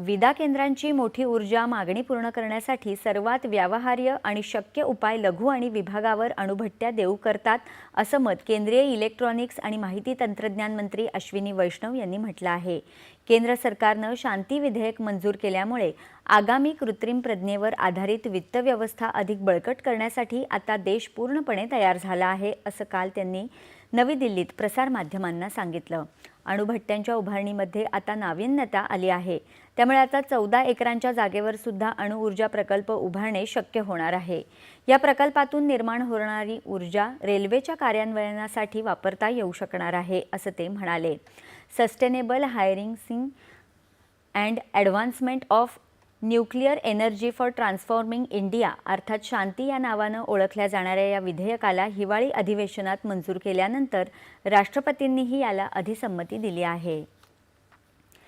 विदा केंद्रांची मोठी ऊर्जा मागणी पूर्ण करण्यासाठी सर्वात व्यावहार्य आणि शक्य उपाय लघु आणि विभागावर अणुभट्ट्या देऊ करतात असं मत केंद्रीय इलेक्ट्रॉनिक्स आणि माहिती तंत्रज्ञान मंत्री अश्विनी वैष्णव यांनी म्हटलं आहे. केंद्र सरकारनं शांती विधेयक मंजूर केल्यामुळे आगामी कृत्रिम प्रज्ञेवर आधारित वित्त व्यवस्था अधिक बळकट करण्यासाठी आता देश पूर्णपणे तयार झाला आहे असं काल त्यांनी नवी दिल्लीत प्रसारमाध्यमांना सांगितलं. अणुभट्ट्यांच्या उभारणीमध्ये आता नाविन्यता आली आहे. त्यामुळे आता चौदा एकरांच्या जागेवर सुद्धा अणुऊर्जा प्रकल्प उभारणे शक्य होणार आहे. या प्रकल्पातून निर्माण होणारी ऊर्जा रेल्वेच्या कार्यान्वयनासाठी वापरता येऊ शकणार आहे असं ते म्हणाले. Sustainable harnessing and advancement of nuclear energy for transforming India अर्थात शांती या नावानं ओळखल्या जाणाऱ्या या विधेयकाला हिवाळी अधिवेशनात मंजूर केल्यानंतर राष्ट्रपतींनीही याला अधिसंमती दिली आहे.